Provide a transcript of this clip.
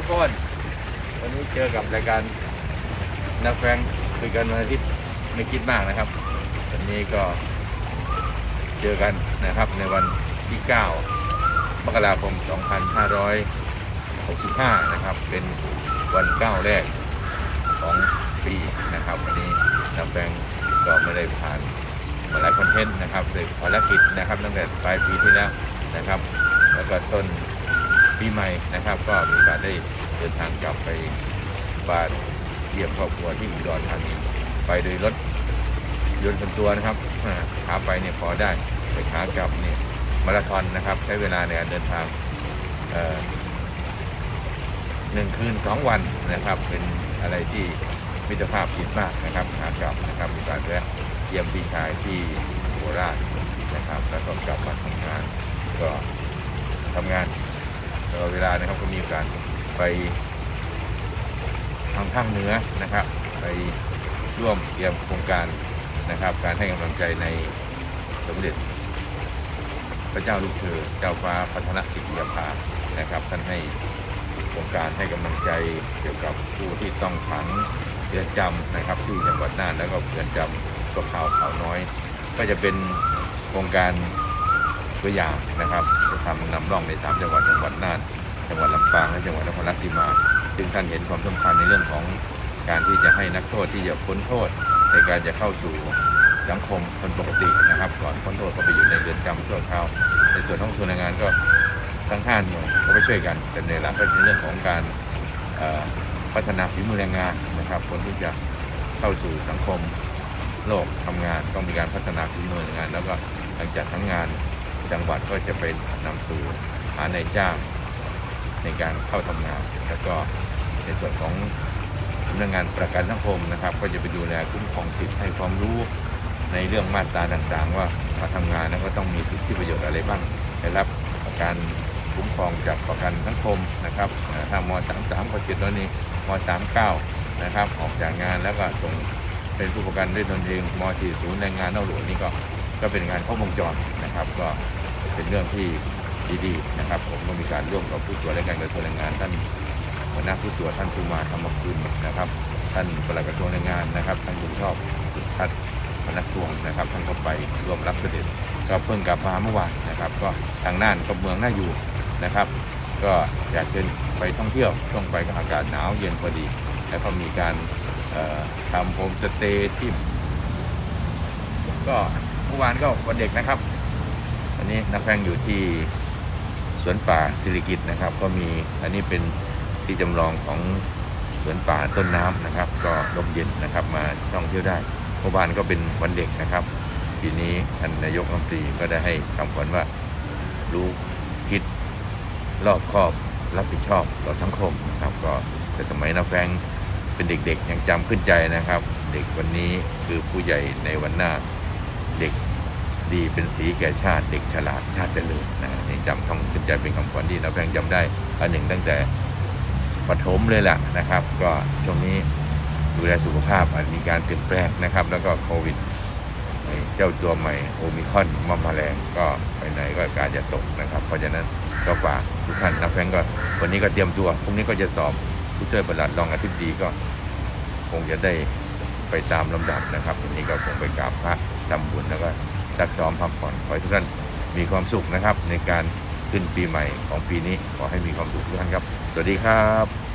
ทุกคน วันนี้เจอกับรายการนักแฟงคุยกันวันอาทิตย์ไม่คิดมากนะครับ วันนี้ก็เจอกันนะครับในวันที่ 9 มกราคม 2565 นะครับ เป็นวันเก้าแรกของปีนะครับ วันนี้นักแฟงก็ไม่ได้ผ่านมาหลายคอนเทนต์นะครับโดยภารกิจนะครับตั้งแต่ปลายปีที่แล้วนะครับ แล้วก็ต้น ปีใหม่นะครับ ก็มีโอกาสได้เดินทางกลับไปบ้านเยี่ยมครอบครัวที่อุดรธานีไปโดยรถยนต์ส่วนตัวนะครับขาไปเนี่ยพอได้แต่ขากลับเนี่ยมาราธอนนะครับ ใช้เวลาในการเดินทางหนึ่งคืนสองวันนะครับ เป็นอะไรที่มิตรภาพคิดมากนะครับขากลับนะครับมีการแวะเยี่ยมพี่ชายที่โคราชนะครับ แล้วก็กลับมาทำงาน ก็ทำงาน ตลอดเวลานะครับก็มีโอกาสไปทางภาคเหนือนะครับ ไปร่วมเตรียมโครงการนะครับ การให้กำลังใจในสมเด็จ พระเจ้าลูกเธอเจ้าฟ้าพัฒนกิติยาภานะครับท่านให้โครงการให้กำลังใจเกี่ยวกับผู้ที่ต้องขังเรือนจำนะครับ ที่จังหวัดน่านแล้วก็เรือนจำก็ข่าวข่าวน้อย ก็จะเป็นโครงการตัวอย่างนะครับ จะทำนำร่องในสามจังหวัดจังหวัดน่าน จังหวัดลำปางและจังหวัดนครราชสีมาซึ่งท่านเห็นความสำคัญในเรื่องของการที่จะให้นักโทษที่จะพ้นโทษ ในการจะเข้าสู่สังคมคนปกตินะครับ ก่อนพ้นโทษก็ไปอยู่ในเรือนจำชั่วคราวในส่วนของส่วนแรงงานก็ทั้งห้าหน่วยก็ไปช่วยกันแต่ในหลักก็เป็นเรื่องของการพัฒนาฝีมือแรงงานนะครับ คนที่จะเข้าสู่สังคมโลกทำงานต้องมีการพัฒนาฝีมือแรงงาน แล้วก็หลังจากทั้งงาน จังหวัดก็จะไปนำสู่หาในายจ้างในการเข้าทำงาน แล้วก็ในส่วนของสำนักงานประกันสังคมนะครับ ก็จะไปดูแลคุ้มครองสิทธิ์ให้ความรู้ในเรื่องมาตราต่างๆ ว่ามาทำงานแล้วก็ต้องมีสิทธิประโยชน์อะไรบ้างได้รับการคุ้มครองจากประกันสังคมนะครับเอ่อถ้าม 33 ก็เจ็ดแล้วนี้ม 39 นะครับออกจากงานแล้วก็ส่งเป็นผู้ประกันด้วยตนเองม 40 แรงงานนอกหลวงนี่ก็ก็เป็นงานครบวงจรนะครับก็ เป็นเรื่องที่ดีๆนะครับผมก็มีการร่วมกับผู้ตรวจและการกระทรวงแรงงานท่านหัวหน้าผู้ตรวจท่านภูมาธรรมคุณนะครับ ท่านปลัดกระทรวงแรงงานนะครับท่านบุญชอบสุทัศน์พนักทวงนะครับท่านก็ไปร่วมรับเสด็จก็เพิ่งกลับมาเมื่อวานนะครับ ก็ทางน่านก็เมืองน่าอยู่นะครับ ก็อยากเชิญไปท่องเที่ยวช่วงไปก็อากาศหนาวเย็นพอดี แล้วก็มีการทำโฮมสเตย์ที่ก็เมื่อวานก็วันเด็กนะครับ้นักแพงอยู่ที่สวนป่าสิริกิตนะครับ ก็มีอันนี้เป็นที่จำลองของสวนป่าต้นน้ำนะครับ ก็ลมเย็นนะครับมาท่องเที่ยวได้เมื่อวานก็เป็นวันเด็กนะครับปีนี้ท่านนายกรัฐมนตรีก็ได้ให้คำขวัญว่ารู้คิดรอบคอบรับผิดชอบต่อสังคมนะครับ ก็แต่สมัยนักแฟงเป็นเด็กๆยังจำขึ้นใจนะครับ เด็กวันนี้คือผู้ใหญ่ในวันหน้าเด็ก ดีเป็นสีแก่ชาติเด็กฉลาดชาติเจริญนะนี่จำคำขึ้นใจเป็นคำขวัญที่เราแพงจำได้อันหนึ่งตั้งแต่ปฐมเลยแหละนะครับ ก็ช่วงนี้ดูแลสุขภาพอาจมีการเปลี่ยนแปลงนะครับ แล้วก็โควิดเจ้าตัวใหม่โอมิคอนมาแมลงก็ไปไหนก็อาการจะตกนะครับ เพราะฉะนั้นก็ฝากทุกท่านนักแพงก็วันนี้ก็เตรียมตัวพรุ่งนี้ก็จะสอบผู้ช่วยประหลัดรองอธิบดีก็คงจะได้ไปตามลำดับนะครับวันนี้ก็คงไปกราบพระทำบุญแล้วก็ ซักซ้อมพักผ่อนขอให้ทุกท่านมีความสุขนะครับ ในการขึ้นปีใหม่ของปีนี้ขอให้มีความสุขทุกท่านครับ สวัสดีครับ